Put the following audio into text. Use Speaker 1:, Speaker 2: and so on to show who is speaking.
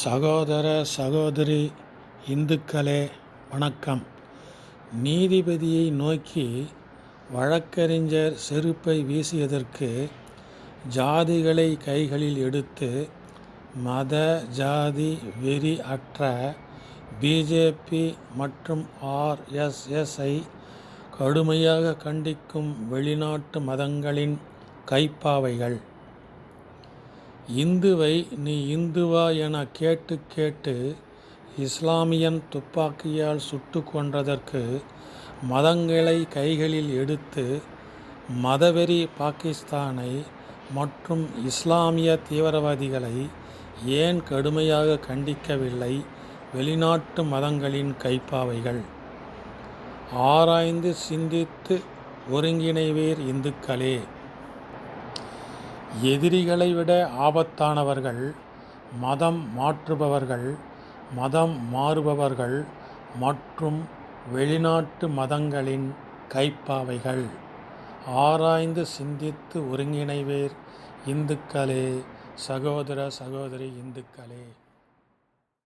Speaker 1: சகோதர சகோதரி இந்துக்களே வணக்கம். நீதிபதியை நோக்கி வழக்கறிஞர் செருப்பை வீசியதற்கு ஜாதிகளை கைகளில் எடுத்து மத ஜாதி வெறி அற்ற பிஜேபி மற்றும் ஆர்எஸ்எஸ்ஐ கடுமையாக கண்டிக்கும் வெளிநாட்டு மதங்களின் கைப்பாவைகள். இந்துவை நீ இந்துவா என கேட்டு கேட்டு இஸ்லாமியன் துப்பாக்கியால் சுட்டு கொன்றதற்கு மதங்களை கைகளில் எடுத்து மதவெறி பாகிஸ்தானை மற்றும் இஸ்லாமிய தீவிரவாதிகளை ஏன் கடுமையாக கண்டிக்கவில்லை வெளிநாட்டு மதங்களின் கைப்பாவைகள்? ஆராய்ந்து சிந்தித்து ஒருங்கிணைவீர் இந்துக்களே. எதிரிகளை விட ஆபத்தானவர்கள் மதம் மாற்றுபவர்கள் மதம் மாறுபவர்கள் மற்றும் வெளிநாட்டு மதங்களின் கைப்பாவைகள். ஆராய்ந்து சிந்தித்து ஒருங்கிணைவேர் இந்துக்களே சகோதர சகோதரி இந்துக்களே.